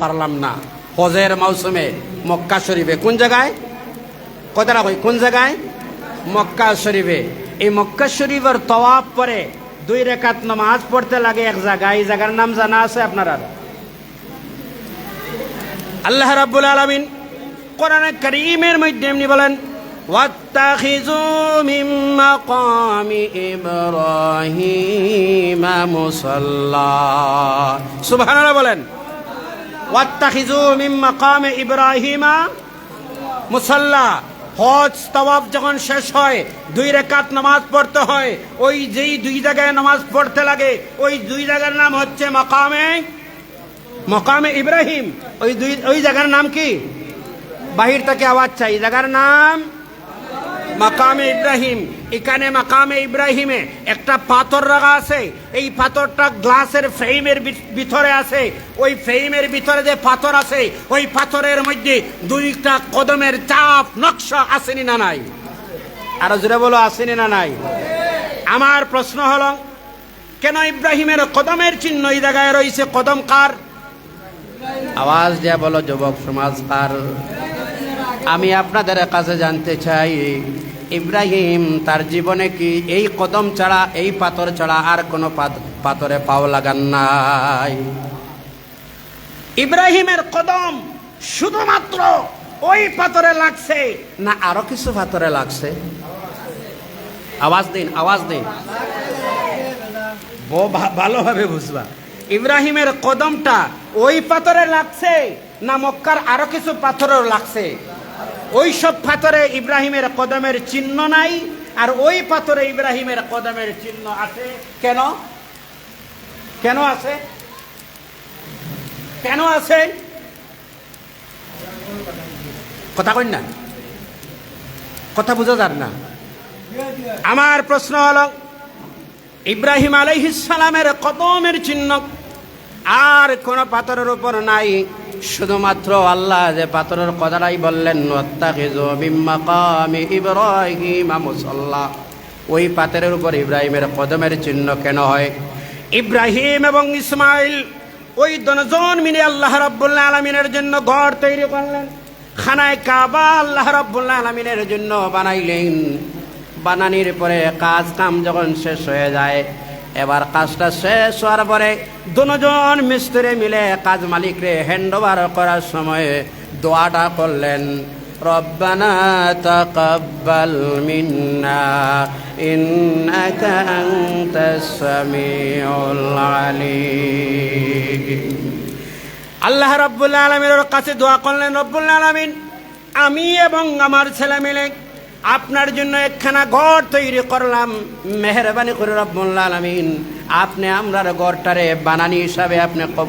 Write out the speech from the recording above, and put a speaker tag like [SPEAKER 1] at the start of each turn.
[SPEAKER 1] পারলাম না হজের মৌসুমে মক্কা শরীফে কোন জায়গায় কথাটা কই কোন জায়গায় মক্কা শরীফে এই মক্কা শরীফের তওয়াব পরে দুই রেখাত নামাজ পড়তে লাগে এক জায়গায় এই জায়গার নাম জানা আছে আপনারা আল্লাহ রাব্বুল আলামিন কোরআনে কারীমের মধ্যে এমনি বলেন واتخذوا من مقام إبراهيم مصلى سبحان الله বলেন ওয়াত্তাখিজু মিম মাকামে ইব্রাহিমা মুসাল্লা। হজ তওয়াব যখন শেষ হয়, দুই রেখাত নামাজ পড়তে হয়, ওই যেই দুই জায়গায় নামাজ পড়তে লাগে, ওই দুই জায়গার নাম হচ্ছে মকামে মকামে ইব্রাহিম। ওই দুই, ওই জায়গার নাম কি? বাহির থেকে আওয়াজ চাই, জায়গার নাম মাকামে ইব্রাহিম, এখানে মাকামে ইব্রাহিমে একটা পাথর রাখা আছে। এই পাথরটা গ্লাসের ফ্রেমের ভিতরে আছে। ওই ফ্রেমের ভিতরে যে পাথর আছে, ওই পাথরের মধ্যে দুইটা কদমের চাপ, নকশা আসেনি না নাই? আরও জোরে বলো, আসেনি না নাই? আমার প্রশ্ন হলো, কেন ইব্রাহিমের কদমের চিহ্ন এই জায়গায় রয়েছে? কদম কার? আওয়াজ দিয়ে বলো, যুবক সমাজ কার? আমি আপনাদের কাছে জানতে চাই, ইব্রাহিম তার জীবনে কি এই কদম ছাড়া, এই পাথর ছাড়া আর কোনো পাথরে পাও লাগান নাই? ইব্রাহিমের কদম শুধুমাত্র ওই পাথরে লাগছে। না, আরও কিছু পাথরে লাগছে। আওয়াজ দিন আওয়াজ দিন। ভালোভাবে বুঝবা। ইব্রাহিমের কদমটা ওই পাথরে লাগছে না, মক্কার আরও কিছু পাথরেও লাগছে। ওই সব পাথরে ইব্রাহিমের কদমের চিহ্ন নাই, আর ওই পাথরে ইব্রাহিমের কদমের চিহ্ন আছে। কেন? কেন আছে? কেন আছে? কথা কই না। কথা বুঝা যার না। আমার প্রশ্ন হলো, ইব্রাহিম আলাইহিসালামের কদমের চিহ্ন আর কোন পাথরের উপর নাই। শুধুমাত্র আল্লাহ যে পাথরের কথাটাই বললেন ওই পাথরের উপর ইব্রাহিমের কদমের চিহ্ন কেন হয়? ইব্রাহিম এবং ইসমাইল ওই দনজন মিলে আল্লাহ রাব্বুল্লাহ আলমিনের জন্য ঘর তৈরি করলেন। খানায় কাবা আল্লাহ রাব্বুল্লাহ আলমিনের জন্য বানাইলেন। বানানির পরে কাজ কাম যখন শেষ হয়ে যায় এবার কাজটা শেষ হওয়ার পরে দুজন মিস্ত্রি মিলে কাজ মালিকরে হ্যান্ড ওভার করার সময় দোয়াটা করলেন মিন্না, ইন্নাকা আনতাস সামিউল আলিম। আল্লাহ রব্বুল আলমীর কাছে দোয়া করলেন, রব্বুল আলমিন, আমি এবং আমার ছেলে মিলে আপনার জন্য একখানা ঘর তৈরি করলাম। মেহরবানি করে রব্বুল্লা আলমিন। আপনি আমরার ঘরটারে বানানি হিসাবে আপনি কবুল